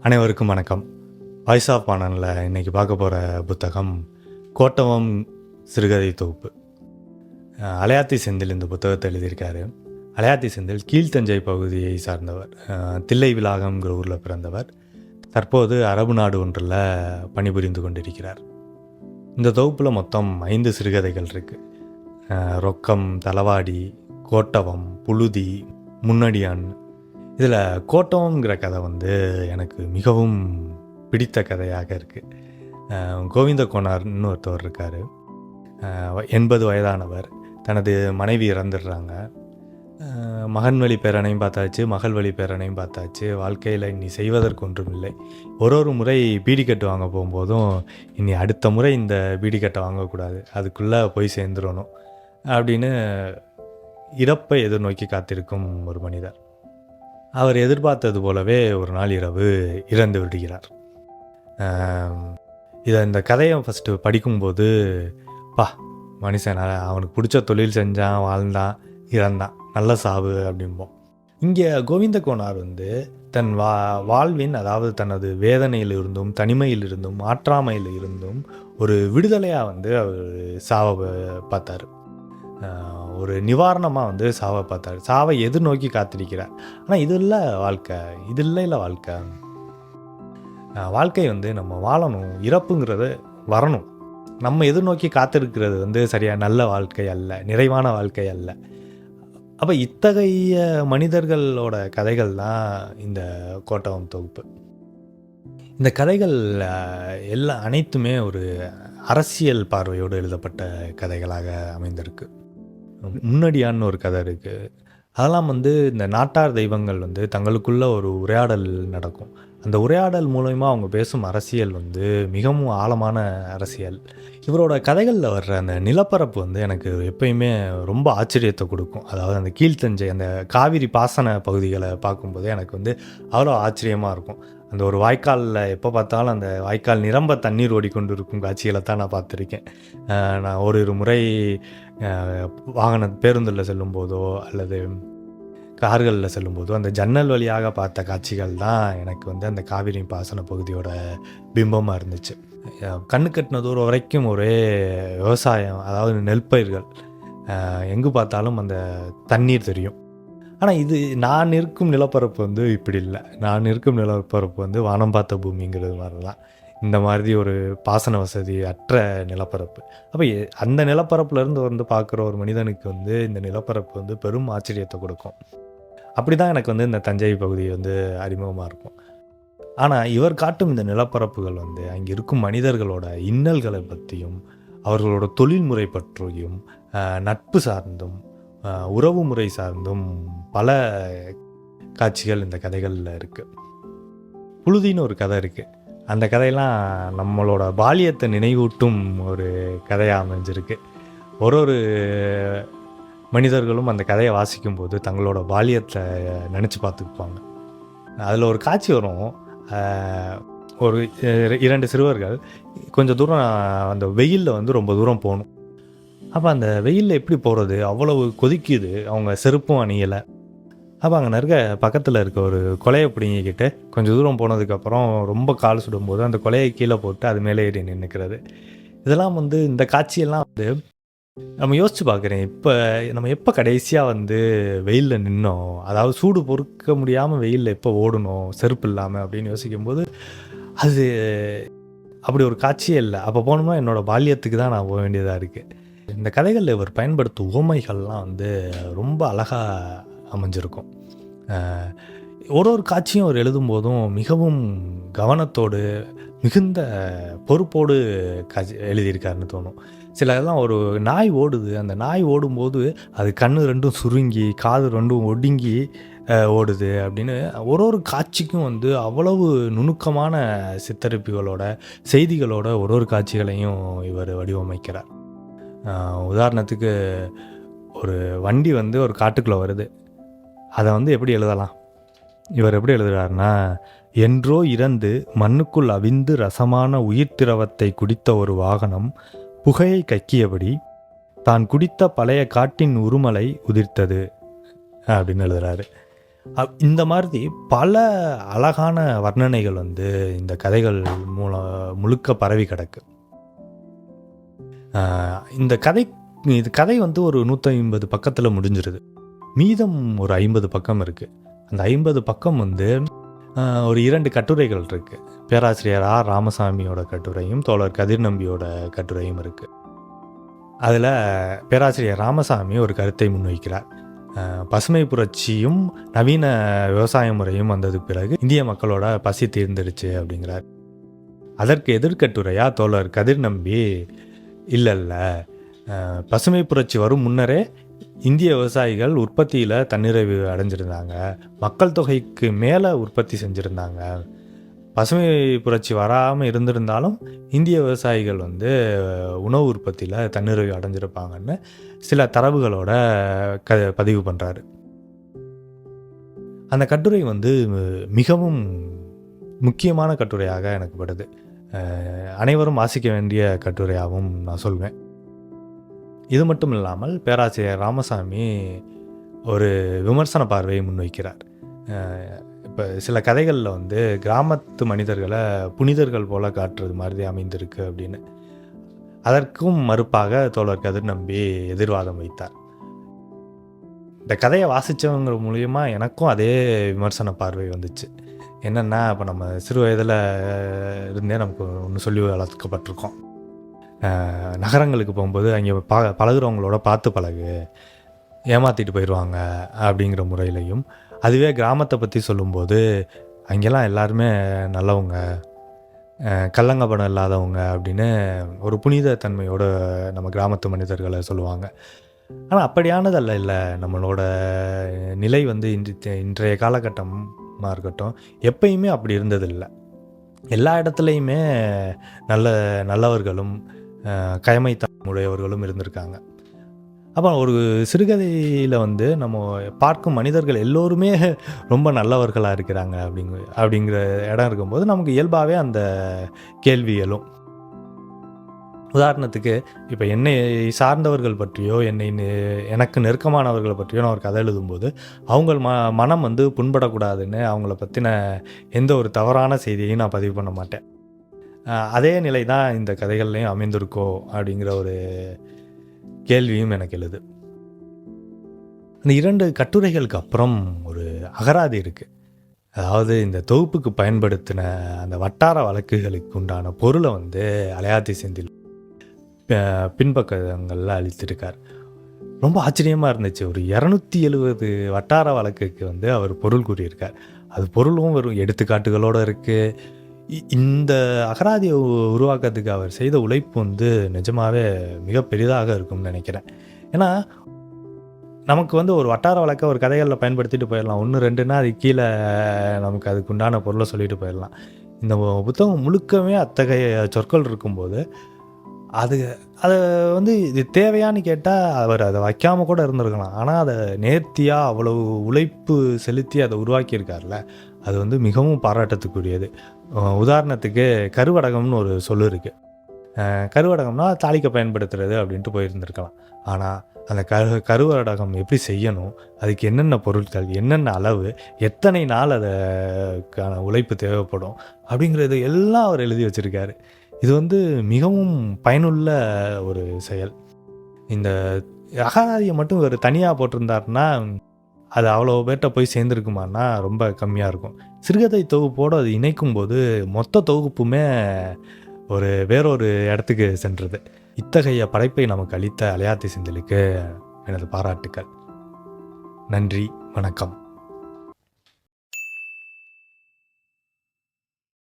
அனைவருக்கும் வணக்கம். Voice of பானனில் இன்றைக்கி பார்க்க போகிற புத்தகம் கோட்டவம் சிறுகதை தொகுப்பு. அலையாத்தி செந்தில் இந்த புத்தகத்தை எழுதியிருக்காரு. அலையாத்தி செந்தில் கீழ்த்தஞ்சை பகுதியை சார்ந்தவர். தில்லை விலாகம்ங்கிற ஊரில் பிறந்தவர். தற்போது அரபு நாடு ஒன்றில் பணிபுரிந்து கொண்டிருக்கிறார். இந்த தொகுப்பில் மொத்தம் ஐந்து சிறுகதைகள் இருக்குது ரொக்கம் தலவாடி கோட்டவம் புழுதி முன்னடியான் இதில் கோட்டம்ங்கிற கதை வந்து எனக்கு மிகவும் பிடித்த கதையாக இருக்குது கோவிந்த கோனார்னு ஒருத்தவர் இருக்கார். எண்பது வயதானவர். தனது மனைவி இறந்துடுறாங்க. மகன் வழி பேரனையும் பார்த்தாச்சு மகள் வழி பேரனையும் பார்த்தாச்சு. வாழ்க்கையில் இனி செய்வதற்கு ஒன்றும் இல்லை. ஒரு ஒரு முறை பீடி கட்டு வாங்க போகும்போதும் இனி அடுத்த முறை இந்த பீடி கட்டை வாங்கக்கூடாது அதுக்குள்ளே போய் சேர்ந்துடணும். அப்படின்னு இறப்பை எதிர்நோக்கி காத்திருக்கும் ஒரு மனிதர். அவர் எதிர்பார்த்தது போலவே ஒரு நாள் இரவு இறந்து விடுகிறார். இதை இந்த கதையை ஃபஸ்ட்டு படிக்கும்போது பா மனுஷன் அவனுக்கு பிடிச்ச தொழில் செஞ்சான் வாழ்ந்தான் இறந்தான் நல்ல சாவு அப்படிம்போம். இங்கே கோவிந்த கோனார் வந்து தன் வா வாழ்வின் அதாவது தனது வேதனையில் இருந்தும் தனிமையில் இருந்தும் ஆற்றாமையில் இருந்தும் ஒரு விடுதலையாக வந்து அவர் சாவை பார்த்தாரு. ஒரு நிவாரணமாக வந்து சாவை பார்த்தாரு. சாவை எதிர்நோக்கி காத்திருக்கிறார்? ஆனால் இது இல்லை வாழ்க்கை. இது இல்லை இல்லை வாழ்க்கை. வாழ்க்கை வந்து நம்ம வாழணும். இறப்புங்கிறது வரணும். நம்ம எதிர்நோக்கி காத்திருக்கிறது வந்து சரியாக நல்ல வாழ்க்கை அல்ல நிறைவான வாழ்க்கை அல்ல. அப்போ இத்தகைய மனிதர்களோட கதைகள் தான் இந்த கோட்டவம் தொகுப்பு. இந்த கதைகள் எல்லா அனைத்துமே ஒரு அரசியல் பார்வையோடு எழுதப்பட்ட கதைகளாக அமைந்திருக்கு. முன்னடியான்னு ஒரு கதை இருக்குது அதெல்லாம் வந்து இந்த நாட்டார் தெய்வங்கள் வந்து தங்களுக்குள்ள ஒரு உரையாடல் நடக்கும். அந்த உரையாடல் மூலயமா அவங்க பேசும் அரசியல் வந்து மிகவும் ஆழமான அரசியல். இவரோட கதைகளில் வர்ற அந்த நிலப்பரப்பு வந்து எனக்கு எப்பயுமே ரொம்ப ஆச்சரியத்தை கொடுக்கும். அதாவது அந்த கீழ்த்தஞ்சை அந்த காவிரி பாசன பகுதிகளை பார்க்கும்போது எனக்கு வந்து அவ்வளோ ஆச்சரியமாக இருக்கும். அந்த ஒரு வாய்க்காலில் எப்போ பார்த்தாலும் அந்த வாய்க்கால் நிரம்ப தண்ணீர் ஓடிக்கொண்டு இருக்கும் காட்சிகளை தான் நான் பார்த்துருக்கேன். நான் ஒரு ஒரு முறை வாகன பேருந்தில் செல்லும்போதோ அல்லது கார்களில் செல்லும்போதோ அந்த ஜன்னல் வழியாக பார்த்த காட்சிகள் தான் எனக்கு வந்து அந்த காவிரி பாசன பகுதியோட பிம்பமாக இருந்துச்சு. கண்ணு கட்டின தூரம் வரைக்கும் ஒரே விவசாயம் அதாவது நெல் பயிர்கள் எங்கு பார்த்தாலும் அந்த தண்ணீர் தெரியும். ஆனால் இது நான் இருக்கும் நிலப்பரப்பு வந்து இப்படி இல்லை. நான் இருக்கும் நிலப்பரப்பு வந்து வானம் பார்த்த பூமிங்கிறது மாதிரி தான் இந்த மாதிரி ஒரு பாசன வசதி அற்ற நிலப்பரப்பு. அப்போ அந்த நிலப்பரப்புலேருந்து வந்து பார்க்குற ஒரு மனிதனுக்கு வந்து இந்த நிலப்பரப்பு வந்து பெரும் ஆச்சரியத்தை கொடுக்கும். அப்படி தான் எனக்கு வந்து இந்த தஞ்சை பகுதி வந்து அறிமுகமாக இருக்கும். ஆனால் இவர் காட்டும் இந்த நிலப்பரப்புகள் வந்து அங்கே இருக்கும் மனிதர்களோட இன்னல்களை பற்றியும் அவர்களோட தொழில்முறை பற்றியும் நட்பு சார்ந்தும் உறவு முறை சார்ந்தும் பல காட்சிகள் இந்த கதைகளில் இருக்குது புழுதின்னு ஒரு கதை இருக்குது அந்த கதையெல்லாம் நம்மளோட பாலியத்தை நினைவூட்டும் ஒரு கதையாக அமைஞ்சிருக்கு. ஒரு ஒரு மனிதர்களும் அந்த கதையை வாசிக்கும்போது தங்களோட பாலியத்தை நினச்சி பார்த்துக்குப்பாங்க அதில் ஒரு காட்சி வரும். ஒரு இரண்டு சிறுவர்கள் கொஞ்சம் தூரம் அந்த வெயிலில் வந்து ரொம்ப தூரம் போகணும். அப்போ அந்த வெயிலில் எப்படி போகிறது அவ்வளவு கொதிக்குது. அவங்க செருப்பும் அணியலை. அப்போ அங்கே இருக்க பக்கத்தில் இருக்க ஒரு கொலையை பிடிங்கிக்கிட்டு கொஞ்சம் தூரம் போனதுக்கப்புறம் ரொம்ப கால் சுடும்போது அந்த கொலையை கீழே போட்டு அது மேலே ஏறி நின்றுக்கிறது இதெல்லாம் வந்து இந்த காட்சியெல்லாம் வந்து நம்ம யோசிச்சு பார்க்குறேன். இப்போ நம்ம எப்போ கடைசியாக வந்து வெயிலில் நின்னோம்? அதாவது சூடு பொறுக்க முடியாமல் வெயிலில் எப்போ ஓடணும் செருப்பு இல்லாமல் அப்படின்னு யோசிக்கும்போது அது அப்படி ஒரு காட்சியே இல்லை. அப்போ போனோம்னா என்னோட பால்யத்துக்கு தான் நான் போக வேண்டியதாக இருக்குது இந்த கதைகளில் இவர் பயன்படுத்தும் உவமைகள்லாம் வந்து ரொம்ப அழகாக அமைஞ்சிருக்கும். ஒரு ஒரு காட்சியும் அவர் எழுதும்போதும் மிகவும் கவனத்தோடு மிகுந்த பொறுப்போடு காட்சி எழுதியிருக்காருன்னு தோணும். சில இதெல்லாம் ஒரு நாய் ஓடுது. அந்த நாய் ஓடும்போது அது கண்ணு ரெண்டும் சுருங்கி காது ரெண்டும் ஒடுங்கி ஓடுது அப்படின்னு ஒரு ஒரு காட்சிக்கும் வந்து அவ்வளவு நுணுக்கமான சித்தரிப்புகளோட செய்திகளோட ஒரு ஒரு காட்சிகளையும் இவர் வடிவமைக்கிறார். உதாரணத்துக்கு ஒரு வண்டி வந்து ஒரு காட்டுக்குள்ளே வருது. அதை வந்து எப்படி எழுதலாம்? இவர் எப்படி எழுதுறாருன்னா என்றோ இறந்து மண்ணுக்குள் அவிந்து ரசமான உயிர் திரவத்தை குடித்த ஒரு வாகனம் புகையை கக்கியபடி தான் குடித்த பழைய காட்டின் உருமலை உதிர்த்தது அப்படின்னு எழுதுறாரு. இந்த மாதிரி பல அழகான வர்ணனைகள் வந்து இந்த கதைகள் மூலம் முழுக்க பரவி கிடக்கு. இந்த கதை இது கதை வந்து ஒரு நூற்றி ஐம்பது பக்கத்தில் முடிஞ்சிருது. மீதம் ஒரு ஐம்பது பக்கம் இருக்குது அந்த ஐம்பது பக்கம் வந்து ஒரு இரண்டு கட்டுரைகள் இருக்குது பேராசிரியர் ஆர். ராமசாமியோட கட்டுரையும் தோழர் கதிர் நம்பியோட கட்டுரையும் இருக்குது அதில் பேராசிரியர் ராமசாமி ஒரு கருத்தை முன்வைக்கிறார். பசுமை புரட்சியும் நவீன விவசாய முறையும் வந்ததுக்கு பிறகு இந்திய மக்களோட பசி தீர்ந்துடுச்சு அப்படிங்கிறார். அதற்கு எதிர்கட்டுரையாக தோழர் கதிர் நம்பி? இல்லை இல்லை பசுமை புரட்சி வரும் முன்னரே இந்திய விவசாயிகள் உற்பத்தியில் தன்னிறைவு அடைஞ்சிருந்தாங்க. மக்கள் தொகைக்கு மேலே உற்பத்தி செஞ்சுருந்தாங்க. பசுமை புரட்சி வராமல் இருந்திருந்தாலும் இந்திய விவசாயிகள் வந்து உணவு உற்பத்தியில் தன்னிறைவு அடைஞ்சிருப்பாங்கன்னு சில தரவுகளோட க பதிவு பண்ணுறாரு அந்த கட்டுரை வந்து மிகவும் முக்கியமான கட்டுரையாக எனக்கு படுது. அனைவரும் வாசிக்க வேண்டிய கட்டுரையாகவும் நான் சொல்வேன். இது மட்டும் இல்லாமல் பேராசிரியர் ராமசாமி ஒரு விமர்சன பார்வையை முன்வைக்கிறார். இப்போ சில கதைகளில் வந்து கிராமத்து மனிதர்களை புனிதர்கள் போல காட்டுறது மாதிரி அமைந்திருக்கு அப்படின்னு. அதற்கும் மறுப்பாக தோழர் கதிர் நம்பி எதிர்வாதம் வைத்தார். இந்த கதையை வாசித்தவங்க மூலியமா எனக்கும் அதே விமர்சன பார்வை வந்துச்சு. என்னென்னா இப்போ நம்ம சிறு வயதில் இருந்தே நமக்கு ஒன்று சொல்லி வளர்க்கப்பட்டிருக்கோம். நகரங்களுக்கு போகும்போது அங்கே பா பழகுறவங்களோட பார்த்து பழகு ஏமாற்றிட்டு போயிடுவாங்க அப்படிங்கிற முறையிலையும். அதுவே கிராமத்தை பற்றி சொல்லும்போது அங்கெல்லாம் எல்லாருமே நல்லவங்க அஹ் இல்லாதவங்க அப்படின்னு ஒரு புனித தன்மையோட நம்ம கிராமத்து மனிதர்களை சொல்லுவாங்க. ஆனால் அப்படியானதல்ல இல்லை. நம்மளோட நிலை வந்து இன்று இன்றைய காலகட்டமாக இருக்கட்டும் எப்பயுமே அப்படி இருந்ததில்லை. எல்லா இடத்துலையுமே நல்ல நல்லவர்களும் அஹ், கயமைத்தனம் உடையவர்களும் இருந்திருக்காங்க. அப்போ ஒரு சிறுகதையில் வந்து நம்ம பார்க்கும் மனிதர்கள் எல்லோருமே ரொம்ப நல்லவர்களாக இருக்கிறாங்க அப்படிங்க அப்படிங்கிற இடம் இருக்கும்போது நமக்கு இயல்பாகவே அந்த கேள்வி எழும். உதாரணத்துக்கு இப்போ என்னை சார்ந்தவர்கள் பற்றியோ என்னை நெ- எனக்கு நெருக்கமானவர்கள் பற்றியோ நான் ஒரு கதை எழுதும்போது அவங்க ம மனம் வந்து புண்படக்கூடாதுன்னு அவங்கள பற்றின எந்த ஒரு தவறான செய்தியையும் நான் பதிவு பண்ண மாட்டேன். அதே நிலை தான் இந்த கதைகள்லையும் அமைந்திருக்கோ அப்படிங்கிற ஒரு கேள்வியும் எனக்கு எழுது. இந்த இரண்டு கட்டுரைகளுக்கு அப்புறம் ஒரு அகராதி இருக்குது அதாவது இந்த தொகுப்புக்கு பயன்படுத்தின அந்த வட்டார வழக்குகளுக்கு உண்டான பொருளை வந்து அலையாத்தி செந்தில் பின்பக்கங்களில் அளித்திருக்கார். ரொம்ப ஆச்சரியமாக இருந்துச்சு. ஒரு இரநூத்தி எழுபது வட்டார வழக்குக்கு வந்து அவர் பொருள் கூறியிருக்கார். அது பொருளும் வெறும் எடுத்துக்காட்டுகளோடு இருக்குது இந்த அகராதியை உ- அவர் செய்த உழைப்பு வந்து நிஜமாகவே மிக பெரிதாக இருக்கும்னு நினைக்கிறேன். ஏன்னா நமக்கு வந்து ஒரு வட்டார வழக்க ஒரு கதைகளில் பயன்படுத்திட்டு போயிடலாம். ஒன்று ரெண்டுன்னா அது கீழே நமக்கு அதுக்கு உண்டான பொருளை சொல்லிட்டு போயிடலாம். இந்த புத்தகம் முழுக்கவே அத்தகைய சொற்கள் இருக்கும்போது அது அதை வந்து இது தேவையான்னு கேட்டால் அவர் அதை வைக்காமல் கூட இருந்திருக்கலாம். ஆனால் அதை நேர்த்தியாக அவ்வளவு உழைப்பு செலுத்தி அதை உருவாக்கியிருக்கார்ல அது வந்து மிகவும் பாராட்டத்துக்குரியது. உதாரணத்துக்கு கருவடகம்னு ஒரு சொல்லு இருக்குது கருவடகம்னா தாளிக்க பயன்படுத்துறது அப்படின்ட்டு போயிருந்திருக்கலாம். ஆனால் அந்த கரு கருவடகம் எப்படி செய்யணும் அதுக்கு என்னென்ன பொருட்கள் என்னென்ன அளவு எத்தனை நாள் அதுக்கான உழைப்பு தேவைப்படும் அப்படிங்கிறது எல்லாம் அவர் எழுதி வச்சுருக்காரு. இது வந்து மிகவும் பயனுள்ள ஒரு செயல். இந்த அகராதியை மட்டும் ஒரு தனியாக போட்டிருந்தாருன்னா அது அவ்வளோ பேர்கிட்ட போய் சேர்ந்துருக்குமான்னா ரொம்ப கம்மியாக இருக்கும். சிறுகதை தொகுப்போடு அது இணைக்கும் போது மொத்த தொகுப்புமே ஒரு வேறொரு இடத்துக்கு சென்றது. இத்தகைய படைப்பை நமக்கு அளித்த அலையாத்தி செந்திலுக்கு எனது பாராட்டுக்கள். நன்றி வணக்கம்.